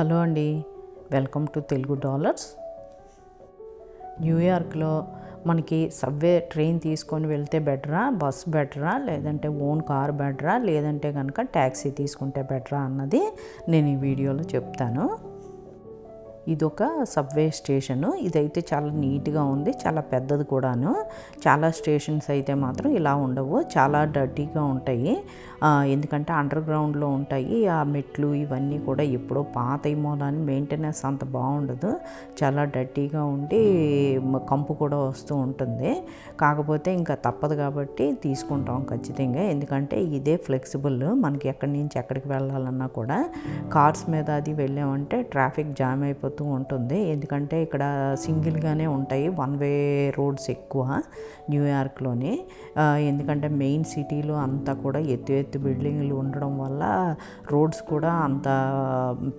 Hello అండి. Welcome to Telugu dollars. న్యూయార్క్లో మనకి సబ్వే ట్రైన్ తీసుకొని వెళ్తే బెటరా బస్ బెటరా లేదంటే ఓన్ కార్ బెటరా లేదంటే కనుక ట్యాక్సీ తీసుకుంటే బెటరా అన్నది నేను ఈ వీడియోలో చెప్తాను. ఇదొక సబ్వే స్టేషను. ఇదైతే చాలా నీట్గా ఉంది చాలా పెద్దది కూడాను. చాలా స్టేషన్స్ అయితే మాత్రం ఇలా ఉండవు చాలా డర్టీగా ఉంటాయి. ఎందుకంటే అండర్ గ్రౌండ్లో ఉంటాయి ఆ మెట్లు ఇవన్నీ కూడా ఎప్పుడో పాత మూలాన్ని మెయింటెనెన్స్ అంత బాగుండదు. చాలా డర్టీగా ఉండి కంపు కూడా వస్తూ ఉంటుంది. కాకపోతే ఇంకా తప్పదు కాబట్టి తీసుకుంటాం ఖచ్చితంగా. ఎందుకంటే ఇదే ఫ్లెక్సిబుల్. మనకి ఎక్కడి నుంచి ఎక్కడికి వెళ్ళాలన్నా కూడా కార్స్ మీద అది వెళ్ళామంటే ట్రాఫిక్ జామ్ అయిపోతూ ఉంటుంది. ఎందుకంటే ఇక్కడ సింగిల్గానే ఉంటాయి. వన్ వే రోడ్స్ ఎక్కువ న్యూయార్క్లోని. ఎందుకంటే మెయిన్ సిటీలో అంతా కూడా ఎత్తు ఎత్తు బిల్డింగ్లు ఉండడం వల్ల రోడ్స్ కూడా అంత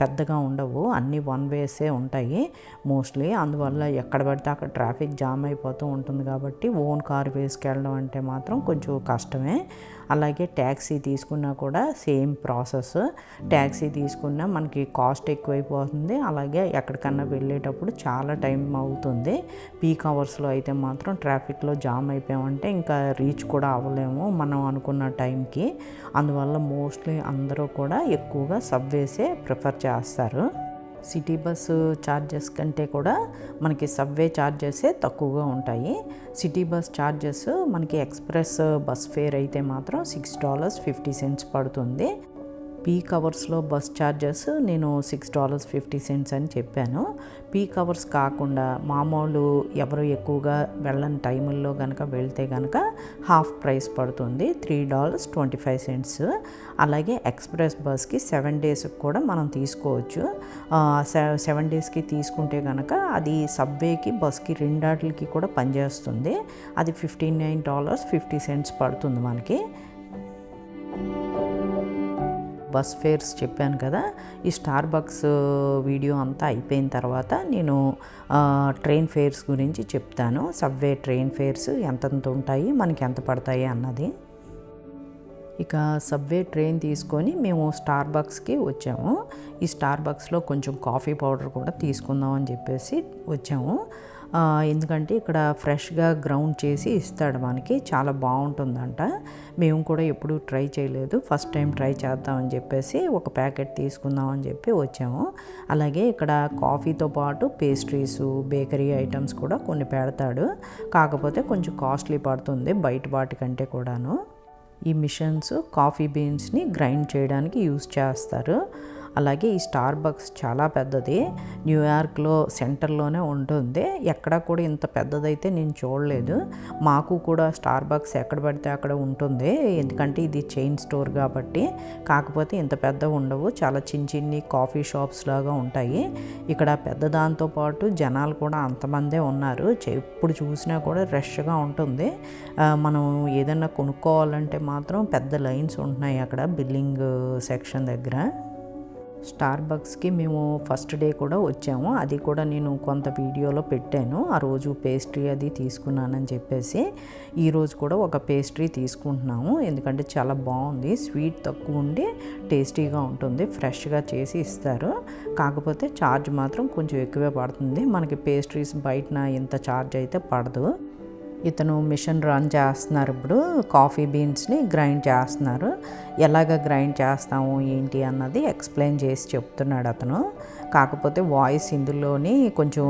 పెద్దగా ఉండవు. అన్నీ వన్ వేసే ఉంటాయి మోస్ట్లీ. అందువల్ల ఎక్కడ పడితే అక్కడ ట్రాఫిక్ జామ్ అయిపోతూ ఉంటుంది కాబట్టి ఓన్ కార్ వేసుకెళ్ళడం అంటే మాత్రం కొంచెం కష్టమే. అలాగే ట్యాక్సీ తీసుకున్నా కూడా సేమ్ ప్రాసెస్. ట్యాక్సీ తీసుకున్నా మనకి కాస్ట్ ఎక్కువైపోతుంది. అలాగే ఎక్కడికన్నా వెళ్ళేటప్పుడు చాలా టైం అవుతుంది. పీక్ అవర్స్లో అయితే మాత్రం ట్రాఫిక్లో జామ్ అయిపోయామంటే ఇంకా రీచ్ కూడా అవ్వలేము మనం అనుకున్న టైంకి. అందువల్ల మోస్ట్లీ అందరూ కూడా ఎక్కువగా సబ్వేసే ప్రిఫర్ చేస్తారు. సిటీ బస్సు ఛార్జెస్ కంటే కూడా మనకి సబ్వే ఛార్జెసే తక్కువగా ఉంటాయి. సిటీ బస్ ఛార్జెస్ మనకి ఎక్స్ప్రెస్ బస్ ఫేర్ అయితే మాత్రం సిక్స్ డాలర్స్ ఫిఫ్టీ సెంట్స్ పడుతుంది. పీక్ అవర్స్లో బస్ ఛార్జెస్ నేను సిక్స్ డాలర్స్ ఫిఫ్టీ సెంట్స్ అని చెప్పాను. పీక్ అవర్స్ కాకుండా మామూలు ఎవరు ఎక్కువగా వెళ్ళని టైముల్లో కనుక వెళ్తే కనుక హాఫ్ ప్రైస్ పడుతుంది. Three dollars twenty five cents. అలాగే ఎక్స్ప్రెస్ బస్కి సెవెన్ డేస్కి కూడా మనం తీసుకోవచ్చు. సెవెన్ డేస్కి తీసుకుంటే కనుక అది సబ్వేకి బస్కి రెండాటికి కూడా పనిచేస్తుంది. అది fifty nine dollars fifty cents పడుతుంది మనకి. బస్ ఫేర్స్ చెప్పాను కదా ఈ స్టార్ బక్స్ వీడియో అంతా అయిపోయిన తర్వాత నేను ట్రైన్ ఫేర్స్ గురించి చెప్తాను. సబ్వే ట్రైన్ ఫేర్స్ ఎంతెంత ఉంటాయి మనకి ఎంత పడతాయి అన్నది. ఇక సబ్వే ట్రైన్ తీసుకొని మేము స్టార్ బక్స్కి వచ్చాము. ఈ స్టార్ బక్స్లో కొంచెం కాఫీ పౌడర్ కూడా తీసుకుందాం అని చెప్పేసి వచ్చాము. ఎందుకంటే ఇక్కడ ఫ్రెష్గా గ్రౌండ్ చేసి ఇస్తాడు మనకి. చాలా బాగుంటుందంట. మేము కూడా ఎప్పుడూ ట్రై చేయలేదు. ఫస్ట్ టైం ట్రై చేద్దామని చెప్పేసి ఒక ప్యాకెట్ తీసుకుందాం అని చెప్పి వచ్చాము. అలాగే ఇక్కడ కాఫీతో పాటు పేస్ట్రీస్ బేకరీ ఐటమ్స్ కూడా కొన్ని పెడతాడు. కాకపోతే కొంచెం కాస్ట్లీ పడుతుంది బయట వాటికంటే కూడాను. ఈ మిషన్స్ కాఫీ బీన్స్ని గ్రైండ్ చేయడానికి యూజ్ చేస్తారు. అలాగే ఈ స్టార్ బక్స్ చాలా పెద్దది. న్యూయార్క్లో సెంటర్లోనే ఉంటుంది. ఎక్కడ కూడా ఇంత పెద్దదైతే నేను చూడలేదు. మాకు కూడా స్టార్ బక్స్ ఎక్కడ పడితే అక్కడ ఉంటుంది. ఎందుకంటే ఇది చైన్ స్టోర్ కాబట్టి. కాకపోతే ఇంత పెద్ద ఉండవు. చాలా చిన్న చిన్ని కాఫీ షాప్స్ లాగా ఉంటాయి. ఇక్కడ పెద్ద దాంతో పాటు జనాలు కూడా అంతమందే ఉన్నారు. ఎప్పుడు చూసినా కూడా రష్గా ఉంటుంది. మనం ఏదైనా కొనుక్కోవాలంటే మాత్రం పెద్ద లైన్స్ ఉంటున్నాయి అక్కడ బిల్లింగ్ సెక్షన్ దగ్గర. స్టార్ బక్స్కి మేము ఫస్ట్ డే కూడా వచ్చాము. అది కూడా నేను కొంత వీడియోలో పెట్టాను. ఆ రోజు పేస్ట్రీ అది తీసుకున్నానని చెప్పేసి ఈరోజు కూడా ఒక పేస్ట్రీ తీసుకుంటున్నాము. ఎందుకంటే చాలా బాగుంది. స్వీట్ తక్కువ ఉండి టేస్టీగా ఉంటుంది. ఫ్రెష్గా చేసి ఇస్తారు. కాకపోతే ఛార్జ్ మాత్రం కొంచెం ఎక్కువే పడుతుంది. మనకి పేస్ట్రీస్ బయటన ఇంత ఛార్జ్ అయితే పడదు. ఇతను మిషన్ రన్ చేస్తున్నారు ఇప్పుడు. కాఫీ బీన్స్ని గ్రైండ్ చేస్తున్నారు. ఎలాగ గ్రైండ్ చేస్తాము ఏంటి అన్నది ఎక్స్ప్లెయిన్ చేసి చెప్తున్నాడు అతను. కాకపోతే వాయిస్ ఇందులోని కొంచెం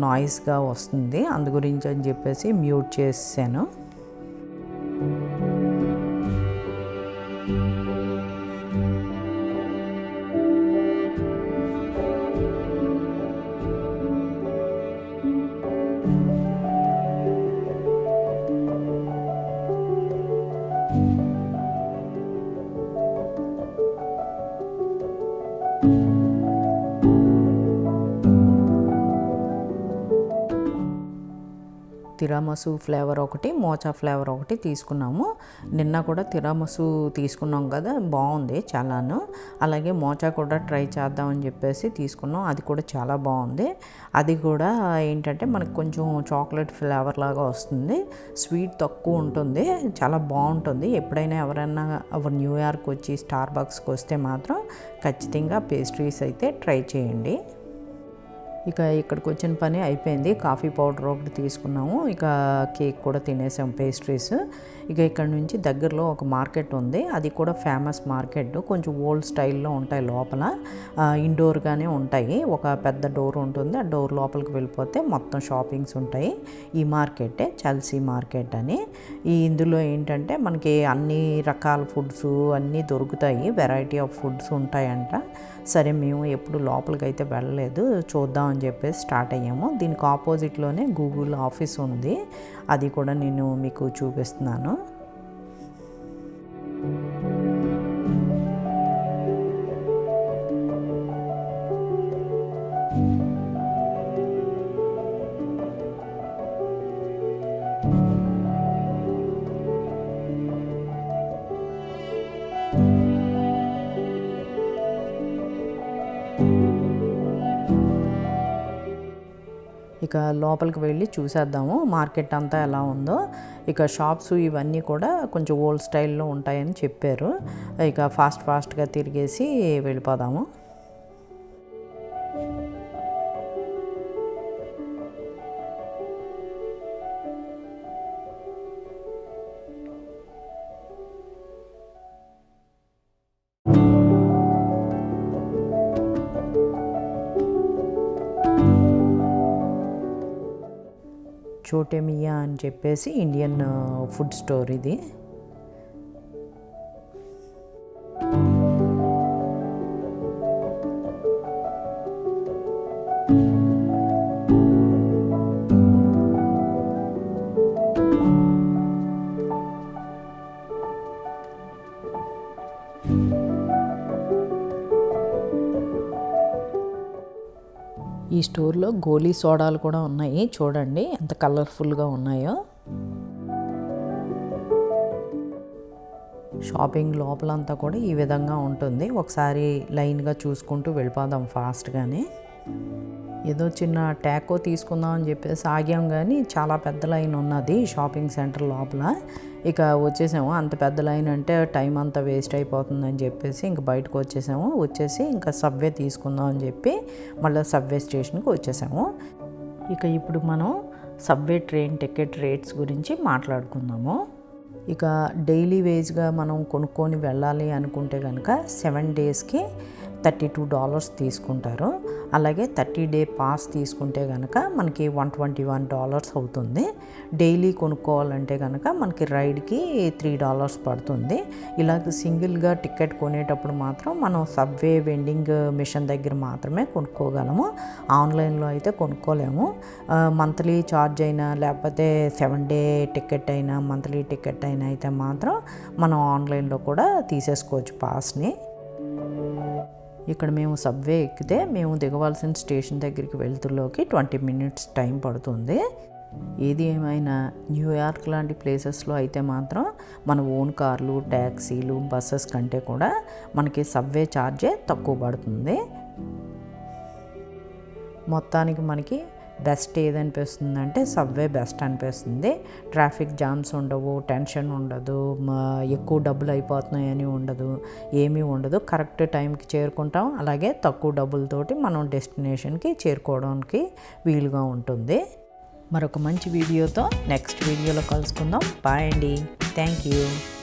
నాయిస్గా వస్తుంది. అందు గురించి అని చెప్పేసి మ్యూట్ చేసాను తిరామసు ఫ్లేవర్ ఒకటి మోచా ఫ్లేవర్ ఒకటి తీసుకున్నాము. నిన్న కూడా తిరామసు తీసుకున్నాం కదా బాగుంది చాలాను. అలాగే మోచా కూడా ట్రై చేద్దామని చెప్పేసి తీసుకున్నాం. అది కూడా చాలా బాగుంది. అది కూడా ఏంటంటే మనకు కొంచెం చాక్లెట్ ఫ్లేవర్ లాగా వస్తుంది. స్వీట్ తక్కువ ఉంటుంది. చాలా బాగుంటుంది. ఎప్పుడైనా ఎవరైనా న్యూయార్క్ వచ్చి స్టార్ బాక్స్కి వస్తే మాత్రం ఖచ్చితంగా పేస్ట్రీస్ అయితే ట్రై చేయండి. ఇక ఇక్కడికి వచ్చిన పని అయిపోయింది. కాఫీ పౌడర్ ఒకటి తీసుకున్నాము. ఇక కేక్ కూడా తినేసాం పేస్ట్రీస్. ఇక ఇక్కడ నుంచి దగ్గరలో ఒక మార్కెట్ ఉంది. అది కూడా ఫేమస్ మార్కెట్. కొంచెం ఓల్డ్ స్టైల్లో ఉంటాయి లోపల. ఇండోర్గానే ఉంటాయి. ఒక పెద్ద డోర్ ఉంటుంది. ఆ డోర్ లోపలికి వెళ్ళిపోతే మొత్తం షాపింగ్స్ ఉంటాయి. ఈ మార్కెటే చల్సీ మార్కెట్ అని. ఈ ఇందులో ఏంటంటే మనకి అన్ని రకాల ఫుడ్స్ అన్నీ దొరుకుతాయి. వెరైటీ ఆఫ్ ఫుడ్స్ ఉంటాయంట. సరే మేము ఎప్పుడు లోపలికి అయితే వెళ్ళలేదు చూద్దాం అని చెప్పేసి స్టార్ట్ అయ్యాము. దీనికి ఆపోజిట్లోనే గూగుల్ ఆఫీస్ ఉంది. అది కూడా నేను మీకు చూపిస్తున్నాను. ఇక లోపలికి వెళ్ళి చూసేద్దాము. మార్కెట్ అంతా ఎలా ఉందో. ఇక షాప్స్ ఇవన్నీ కూడా కొంచెం ఓల్డ్ స్టైల్లో ఉంటాయని చెప్పారు. ఇక ఫాస్ట్ ఫాస్ట్గా తిరిగేసి వెళ్ళిపోదాము. చోటేమియా అని చెప్పేసి ఇండియన్ ఫుడ్ స్టోర్ ఇది. ఈ స్టోర్లో గోలీ సోడాలు కూడా ఉన్నాయి. చూడండి ఎంత కలర్ఫుల్గా ఉన్నాయో. షాపింగ్ లోపలంతా కూడా ఈ విధంగా ఉంటుంది. ఒకసారి లైన్గా చూసుకుంటూ వెళ్ళిపోదాం ఫాస్ట్గానే. ఏదో చిన్న ట్యాకో తీసుకుందాం అని చెప్పేసి ఆగాం కానీ చాలా పెద్ద లైన్ ఉన్నది షాపింగ్ సెంటర్ లోపల. ఇక వచ్చేసాము. అంత పెద్ద లైన్ అంటే టైం అంతా వేస్ట్ అయిపోతుందని చెప్పేసి ఇంక బయటకు వచ్చేసాము. వచ్చేసి ఇంకా సబ్వే తీసుకుందాం అని చెప్పి మళ్ళీ సబ్వే స్టేషన్కి వచ్చేసాము. ఇక ఇప్పుడు మనం సబ్వే ట్రైన్ టికెట్ రేట్స్ గురించి మాట్లాడుకుందాము. ఇక డైలీ వేజ్గా మనం కొనుక్కొని వెళ్ళాలి అనుకుంటే కనుక సెవెన్ డేస్కి థర్టీ టూ డాలర్స్ తీసుకుంటారు. అలాగే థర్టీ డే పాస్ తీసుకుంటే కనుక మనకి వన్ ట్వంటీ వన్ డాలర్స్ అవుతుంది. డైలీ కొనుక్కోవాలంటే కనుక మనకి రైడ్కి త్రీ డాలర్స్ పడుతుంది. ఇలాగ సింగిల్గా టికెట్ కొనేటప్పుడు మాత్రం మనం సబ్వే వెండింగ్ మిషన్ దగ్గర మాత్రమే కొనుక్కోగలము. ఆన్లైన్లో అయితే కొనుక్కోలేము. మంత్లీ ఛార్జ్ అయినా లేకపోతే సెవెన్ డే టికెట్ అయినా మంత్లీ టికెట్ అయినా అయితే మాత్రం మనం ఆన్లైన్లో కూడా తీసేసుకోవచ్చు పాస్ని. ఇక్కడ మేము సబ్వే ఎక్కితే మేము దిగవలసిన స్టేషన్ దగ్గరికి వెళ్తులోకి ట్వంటీ మినిట్స్ టైం పడుతుంది. ఏది ఏమైనా న్యూయార్క్ లాంటి ప్లేసెస్లో అయితే మాత్రం మన ఓన్ కార్లు ట్యాక్సీలు బస్సెస్ కంటే కూడా మనకి సబ్వే ఛార్జే తక్కువ పడుతుంది. మొత్తానికి మనకి బెస్ట్ ఏదనిపిస్తుంది అంటే సబ్వే బెస్ట్ అనిపిస్తుంది. ట్రాఫిక్ జామ్స్ ఉండవు టెన్షన్ ఉండదు ఎక్కువ డబ్బులు అయిపోతున్నాయని ఉండదు ఏమీ ఉండదు. కరెక్ట్ టైంకి చేరుకుంటాం. అలాగే తక్కువ డబ్బులతోటి మనం డెస్టినేషన్కి చేరుకోవడానికి వీలుగా ఉంటుంది. మరొక మంచి వీడియోతో నెక్స్ట్ వీడియోలో కలుసుకుందాం. బాయ్ అండి. Thank you.